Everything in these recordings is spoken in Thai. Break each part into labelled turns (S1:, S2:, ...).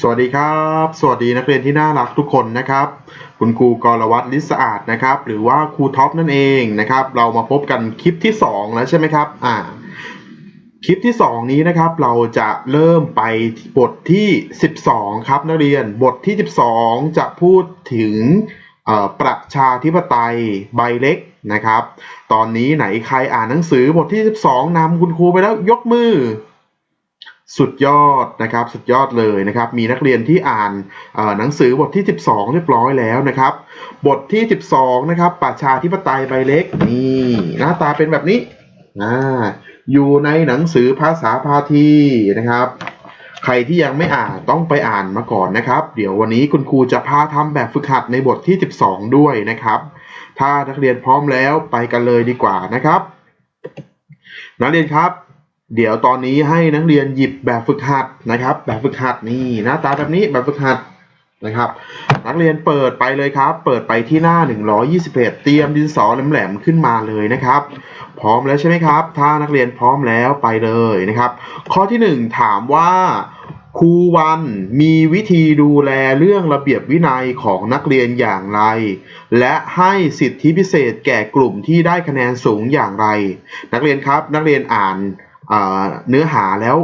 S1: สวัสดีครับ สวัสดีนักเรียนที่น่ารักทุกคนนะครับ คุณครูกรวัตรลิศสะอาดนะครับ หรือว่าครูท็อปนั่นเองนะครับ เรามาพบกันคลิปที่ 2 แล้วใช่ไหมครับ อ่า คลิปที่ 2 นี้นะครับ เราจะเริ่มไปบทที่ 12 ครับนักเรียน บทที่ 12 จะพูดถึงประชาธิปไตยใบเล็กนะครับ ตอนนี้ไหนใครอ่านหนังสือบทที่ 12นำคุณครูไปแล้วยกมือ สุดยอดนะครับสุดยอดเลยนะครับ มีนักเรียนที่อ่านหนังสือบทที่ 12 เรียบร้อยแล้วนะครับ บทที่ 12 นะครับประชาธิปไตยใบเล็กนี่หน้าตาเป็นแบบนี้อ่าอยู่ในหนังสือภาษาพาทีนะครับ ใครที่ยังไม่อ่านต้องไปอ่านมาก่อนนะครับ เดี๋ยววันนี้คุณครูจะพาทำแบบฝึกหัดในบทที่ 12 ด้วยนะครับ ถ้านักเรียนพร้อมแล้วไปกันเลยดีกว่านะครับ นักเรียนครับ เดี๋ยวตอนนี้ให้นักเรียนหยิบแบบฝึกหัดนะครับ แบบฝึกหัดนี่หน้าตาแบบนี้แบบฝึกหัดนะครับ นักเรียนเปิดไปเลยครับ เปิดไปที่หน้า 121 เตรียมดินสอแหลมๆขึ้นมาเลยนะครับ พร้อมแล้วใช่ไหมครับ ถ้านักเรียนพร้อมแล้วไปเลยนะครับ ข้อที่ 1 ถามว่าครูวันมีวิธีดูแลเรื่องระเบียบวินัยของนักเรียนอย่างไร และให้สิทธิพิเศษแก่กลุ่มที่ได้คะแนนสูงอย่างไร นักเรียนครับนักเรียนอ่าน เนื้อหาแล้ว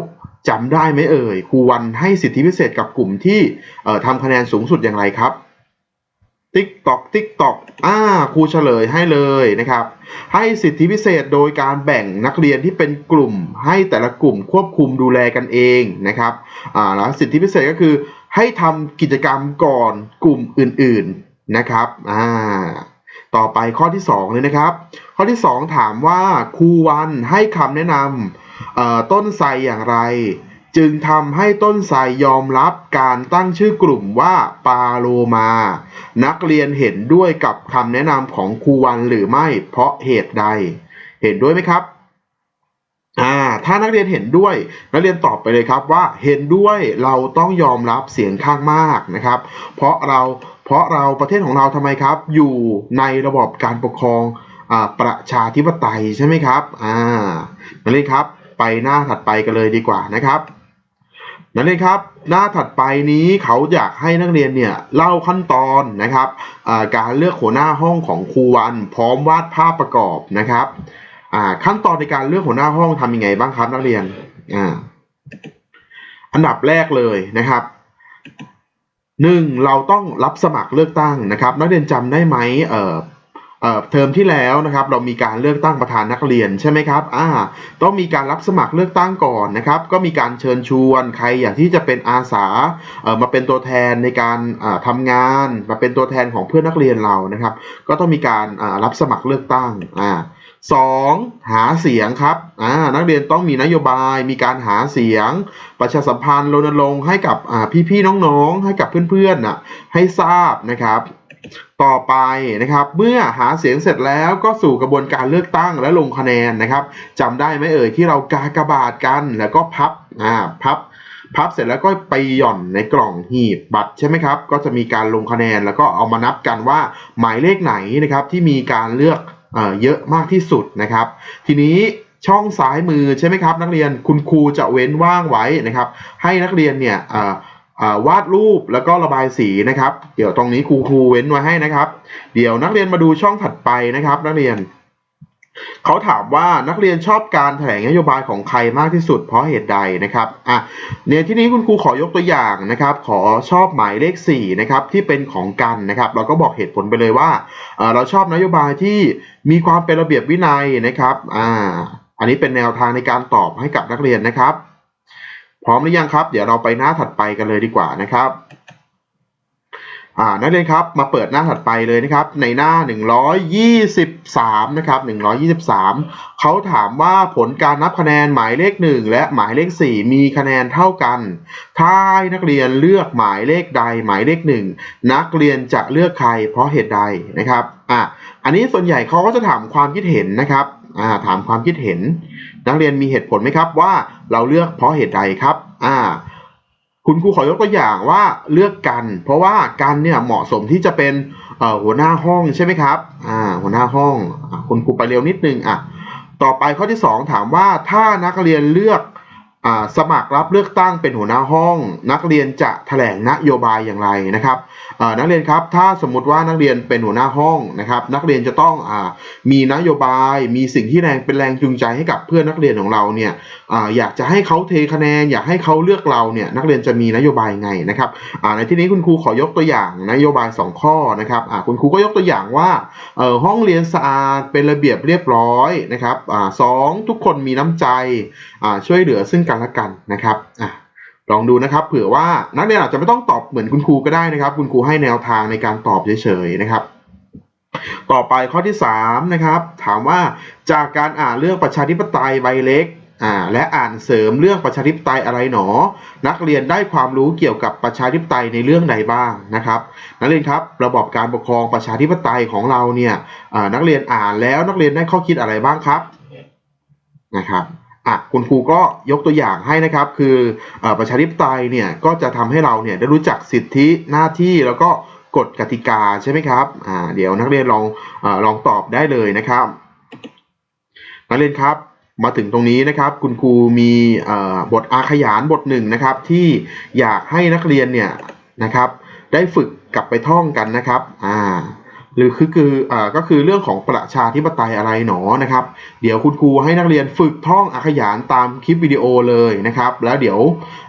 S1: จำได้ไหมเอ่ยครูวันให้สิทธิพิเศษกับกลุ่มที่ทำคะแนนสูงสุดอย่างไรครับติ๊กตอกติ๊กตอกอ่าครูเฉลยให้เลยนะครับ ให้สิทธิพิเศษโดยการแบ่งนักเรียนที่เป็นกลุ่ม ให้แต่ละกลุ่มควบคุมดูแลกันเองนะครับอ่าแล้วสิทธิพิเศษก็คือ ให้ทำกิจกรรมก่อนกลุ่มอื่นๆนะครับอ่าต่อไปข้อที่สองเลยนะครับ ข้อที่ 2 ถามว่าครูวันให้คำแนะนำ ต้นไทรอย่างไร จึงทำให้ต้นไทรยอมรับการตั้งชื่อกลุ่มว่าปาโลมา นักเรียนเห็นด้วยกับคำแนะนำของครูวันหรือไม่เพราะเหตุใด เห็นด้วยไหมครับอ่าถ้านักเรียนเห็นด้วย นักเรียนตอบไปเลยครับว่าเห็นด้วยเราต้องยอมรับเสียงข้างมากนะครับ เพราะเราเพราะเราประเทศของเราทำไมครับ อยู่ในระบอบการปกครองอประชาธิปไตยใช่ไหมครับอ่านักเรียนครับ ไปหน้าถัดไปกันเลยดีกว่านะครับนักเรียนครับ หน้าถัดไปนี้เขาอยากให้นักเรียนเนี่ยเล่าขั้นตอนนะครับการเลือกหัวหน้าห้องของครูวัน พร้อมวาดภาพประกอบนะครับขั้นตอนในการเลือกหัวหน้าห้องทำยังไงบ้างครับนักเรียนออันดับแรกเลยนะครับหนึ่งเราต้องรับสมัครเลือกตั้งนะครับ นักเรียนจำได้ไหมเออ เอ่อเทอมที่แล้วนะครับเรามีการเลือกตั้งประธานนักเรียนใช่ไหมครับอ่าต้องมีการรับสมัครเลือกตั้งก่อนนะครับ ก็มีการเชิญชวนใครอยากที่จะเป็นอาสาเอ่อมาเป็นตัวแทนในการอ่าทำงานมาเป็นตัวแทนของเพื่อนนักเรียนเรานะครับ ก็ต้องมีการอ่ารับสมัครเลือกตั้งอ่าสองหาเสียงครับอ่านักเรียนต้องมีนโยบาย มีการหาเสียง ประชาสัมพันธ์รณรงค์ให้กับอ่าพี่ๆน้องๆ ให้กับเพื่อนๆน่ะให้ทราบนะครับ ต่อไปนะครับเมื่อหาเสียงเสร็จแล้วก็สู่กระบวนการเลือกตั้งและลงคะแนนนะครับจำได้ไหมเอ่ยที่เรากากบาทกันแล้วก็พับอ่าพับพับเสร็จแล้วก็ไปหย่อนในกล่องหีบบัตรใช่ไหมครับ ก็จะมีการลงคะแนนแล้วก็เอามานับกันว่าหมายเลขไหนนะครับที่มีการเลือกเอ่อเยอะมากที่สุดนะครับ ทีนี้ช่องซ้ายมือใช่ไหมครับ นักเรียนคุณครูจะเว้นว่างไว้นะครับ ให้นักเรียนเนี่ยอ วาดรูปแล้วก็ระบายสีนะครับ เดี๋ยวตรงนี้ครูครูเว้นไว้ให้นะครับ เดี๋ยวนักเรียนมาดูช่องถัดไปนะครับ นักเรียนเขาถามว่านักเรียนชอบการแถลงนโยบายของใครมากที่สุดเพราะเหตุใดนะครับอะเนี่ยที่นี้คุณครูขอยกตัวอย่างนะครับ ขอชอบหมายเลข4นะครับที่เป็นของกันนะครับ เราก็บอกเหตุผลไปเลยว่าเอ่อเราชอบนโยบายที่มีความเป็นระเบียบวินัยนะครับอ่าอันนี้เป็นแนวทางในการตอบให้กับนักเรียนนะครับ พร้อมหรือยังครับ เดี๋ยวเราไปหน้าถัดไปกันเลยดีกว่านะครับนักเรียนครับมาเปิดหน้าถัดไปเลยนะครับในหน้า 123 นะครับ 123 เขาถามว่าผลการนับคะแนนหมายเลข 1 และหมายเลข 4 มีคะแนนเท่ากัน ถ้าให้นักเรียนเลือกหมายเลขใดหมายเลข 1 นักเรียนจะเลือกใครเพราะเหตุใดนะครับอะอันนี้ส่วนใหญ่เขาก็จะถามความคิดเห็นนะครับอ่าถามความคิดเห็น นักเรียนมีเหตุผลไหมครับว่าเราเลือกเพราะเหตุใดครับอ่าคุณครูขอยกตัวอย่างว่าเลือกกัน เพราะว่ากันเนี่ยเหมาะสมที่จะเป็นหัวหน้าห้องใช่ไหมครับอ่าหัวหน้าห้องคุณครูไปเร็วนิดนึงอะต่อไปข้อที่ 2 ถามว่าถ้านักเรียนเลือก สมัครรับเลือกตั้งเป็นหัวหน้าห้อง นักเรียนจะแถลงนโยบายอย่างไรนะครับนักเรียนครับถ้าสมมติว่านักเรียนเป็นหัวหน้าห้องนะครับ นักเรียนจะต้องอมีนโยบาย มีสิ่งที่แรงเป็นแรงจูงใจให้กับเพื่อนนักเรียนของเราเนี่ยออยากจะให้เขาเทคะแนน อยากให้เขาเลือกเราเนี่ยนักเรียนจะมีนโยบายไงนะครับในที่นี้คุณครูขอยกตัวอย่างนโยบาย 2 ข้อนะครับคุณครูก็ยกตัวอย่างว่าห้องเรียนสะอาดเป็นระเบียบเรียบร้อยนะครับอสองทุกคนมีน้ำใจ ช่วยเหลือซึ่งกันและกันนะครับอลองดูนะครับ เผื่อว่านักเรียนอาจจะไม่ต้องตอบเหมือนคุณครูก็ได้นะครับ คุณครูให้แนวทางในการตอบเฉยๆนะครับ ต่อไปข้อที่3นะครับ ถามว่าจากการอ่านเรื่องประชาธิปไตยใบเล็กและอ่านเสริมเรื่องประชาธิปไตยอะไรหนอ นักเรียนได้ความรู้เกี่ยวกับประชาธิปไตยในเรื่องใดบ้างนะครับ นักเรียนครับระบบการปกครองประชาธิปไตยของเราเนี่ยนักเรียนอ่านแล้วนักเรียนได้ข้อคิดอะไรบ้างครับนะครับ อะคุณครูก็ยกตัวอย่างให้นะครับ คืออประชาธิปไตยเนี่ยก็จะทำให้เราเนี่ยได้รู้จักสิทธิหน้าที่แล้วก็กฎกติกาใช่ไหมครับอ่าเดี๋ยวนักเรียนลองอลองตอบได้เลยนะครับ นักเรียนครับมาถึงตรงนี้นะครับ คุณครูมีบทอาขยานบทหนึ่งนะครับ ที่อยากให้นักเรียนเนี่ยนะครับ ได้ฝึกกลับไปท่องกันนะครับอ่า หรือคือคืออ่าก็คือเรื่องของประชาธิปไตยอะไรหนอนะครับ เดี๋ยวคุณครูให้นักเรียนฝึกท่องอาขยานตามคลิปวิดีโอเลยนะครับ แล้วเดี๋ยว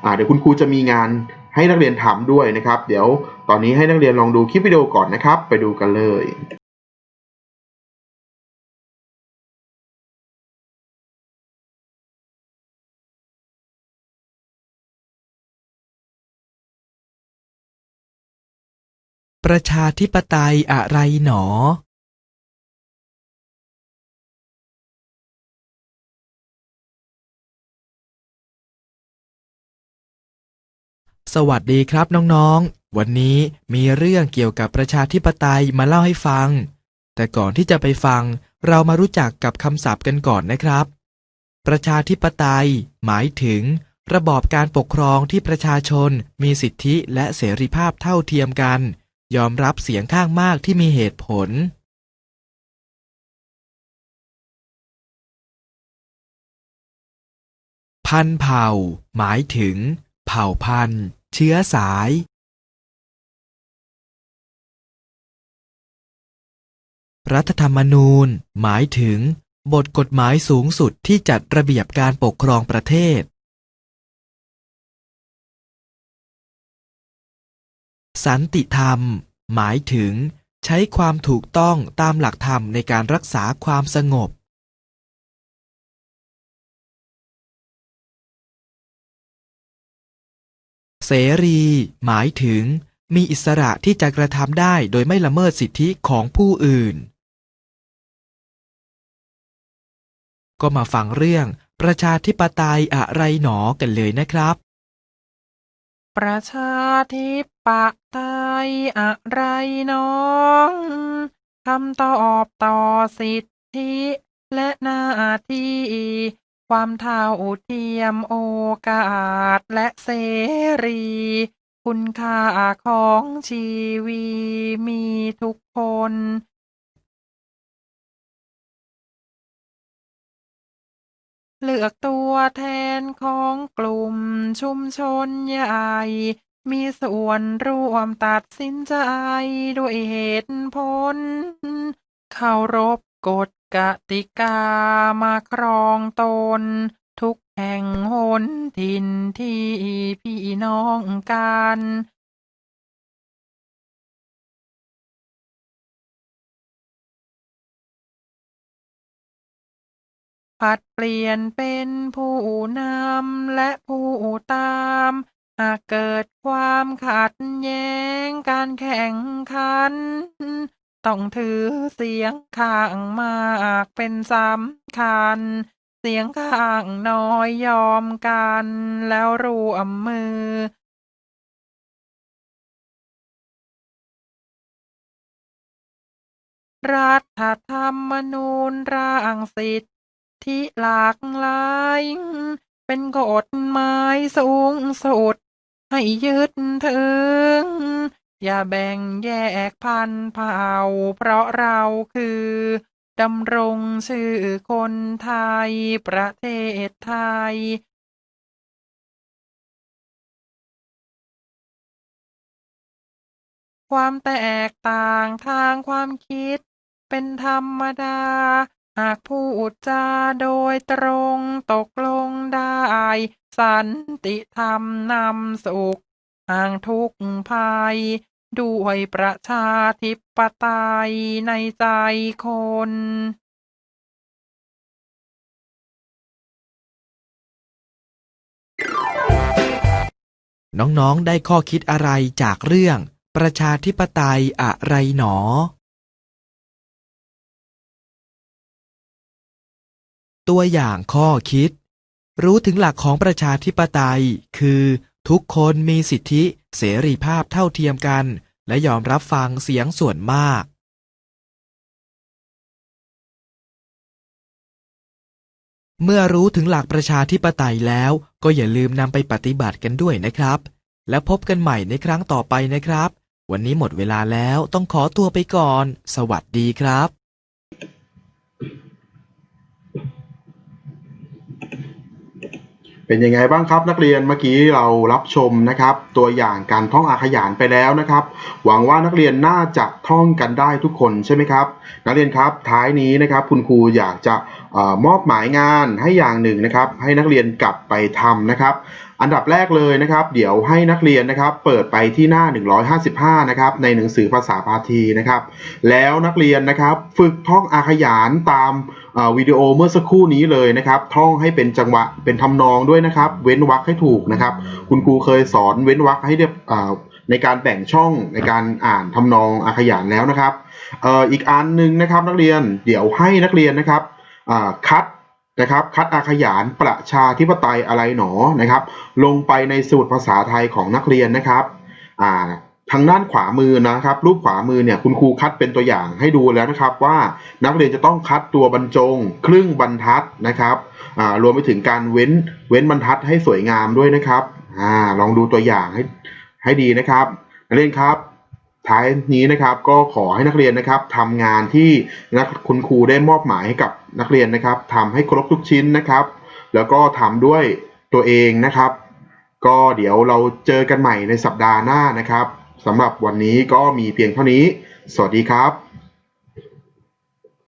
S1: อ่าเดี๋ยวคุณครูจะมีงานให้นักเรียนทำด้วยนะครับ เดี๋ยวตอนนี้ให้นักเรียนลองดูคลิปวิดีโอก่อนนะครับ ไปดูกันเลย
S2: ประชาธิปไตยอะไรหนอสวัสดีครับน้องๆ วันนี้มีเรื่องเกี่ยวกับประชาธิปไตยมาเล่าให้ฟัง แต่ก่อนที่จะไปฟัง เรามารู้จักกับคำศัพท์กันก่อนนะครับ ประชาธิปไตย หมายถึง ระบอบการปกครองที่ประชาชนมีสิทธิและเสรีภาพเท่าเทียมกัน ยอมรับเสียงข้างมากที่มีเหตุผลพันเผ่า หมายถึง เผ่าพันธุ์ เชื้อสาย รัฐธรรมนูญ หมายถึง บทกฎหมายสูงสุดที่จัดระเบียบการปกครองประเทศ สันติธรรม หมายถึงใช้ความถูกต้องตามหลักธรรมในการรักษาความสงบ เสรี หมายถึงมีอิสระที่จะกระทำได้โดยไม่ละเมิดสิทธิของผู้อื่น ก็มาฟังเรื่องประชาธิปไตยอะไรหนอกันเลยนะครับ
S3: ประชาธิปไตยอะไรน้องคำตอบต่อสิทธิและหน้าที่ ความเท่าเทียมโอกาสและเสรี คุณค่าของชีวีมีทุกคนเลือกตั วแทนของกลุ่มชุมชนใหญ่ มีส่วนร่วมตัดสินใจด้วยเหตุผลเคารพกฎกติกามาครองตน ทุกแห่งหนถิ่นที่พี่น้องกัน ผัดเปลี่ยนเป็นผู้นำและผู้ตาม หากเกิดความขัดแย้งการแข่งขัน ต้องถือเสียงข้างมากเป็นสำคัญ เสียงข้างน้อยยอมกันแล้วรวมมือรัฐธรรมนูญร่างสิท ธิหลากหลาย เป็นกฎหมายสูงสุด ให้ยึดถึง อย่าแบ่งแยกพันเผ่า เพราะเราคือดำรงชื่อคนไทย ประเทศไทยความแตกต่างทางความคิดเป็นธรรมดา หากพูดจาโดยตรงตกลงได้ สันติธรรมนำสุขห่างทุกภัย ด้วยประชาธิปไตยในใจคน
S2: น้อง ๆ ได้ข้อคิดอะไรจากเรื่องประชาธิปไตยอะไรหนอ ตัวอย่างข้อคิด รู้ถึงหลักของประชาธิปไตย คือ ทุกคนมีสิทธิเสรีภาพเท่าเทียมกัน และยอมรับฟังเสียงส่วนมาก เมื่อรู้ถึงหลักประชาธิปไตยแล้ว ก็อย่าลืมนำไปปฏิบัติกันด้วยนะครับ แล้วพบกันใหม่ในครั้งต่อไปนะครับ วันนี้หมดเวลาแล้วต้องขอตัวไปก่อน สวัสดีครับ
S1: เป็นยังไงบ้างครับนักเรียนเมื่อกี้เรารับชมนะครับ ตัวอย่างการท่องอาขยานไปแล้วนะครับ หวังว่านักเรียนน่าจะท่องกันได้ทุกคนใช่ไหมครับ นักเรียนครับท้ายนี้นะครับ คุณครูอยากจะอมอบหมายงานให้อย่างหนึ่งนะครับ ให้นักเรียนกลับไปทำนะครับ อันดับแรกเลยนะครับ เดี๋ยวให้นักเรียนนะครับ เปิดไปที่หน้า 155 นะครับ ในหนังสือภาษาพาทีนะครับ แล้วนักเรียนนะครับ ฝึกท่องอาขยานตามวิดีโอเมื่อสักครู่นี้เลยนะครับ ท่องให้เป็นจังหวะเป็นทำนองด้วยนะครับ เว้นวรรคให้ถูกนะครับ คุณครูเคยสอนเว้นวรรคให้เรียบในการแบ่งช่องในการอ่านทำนองอาขยานแล้วนะครับอ,อ,อีกอันหนึ่งนะครับ นักเรียนเดี๋ยวให้นักเรียนนะครับคัด นะครับ คัดอาขยานประชาธิปไตยอะไรหนอนะครับ ลงไปในสมุดภาษาไทยของนักเรียนนะครับอ่าทางด้านขวามือนะครับ รูปขวามือเนี่ยคุณครูคัดเป็นตัวอย่างให้ดูแล้วนะครับ ว่านักเรียนจะต้องคัดตัวบรรจง ครึ่งบรรทัดนะครับอ่ารวมไปถึงการเว้นเว้นบรรทัดให้สวยงามด้วยนะครับอ่าลองดูตัวอย่างให้ให้ดีนะครับนักเรียนครับ ท้ายนี้นะครับก็ขอให้นักเรียนนะครับทำงานที่นักคุณครูได้มอบหมายให้กับนักเรียนนะครับทำให้ครบทุกชิ้นนะครับ แล้วก็ทำด้วยตัวเองนะครับ ก็เดี๋ยวเราเจอกันใหม่ในสัปดาห์หน้านะครับสำหรับวันนี้ก็มีเพียงเท่านี้ สวัสดีครับ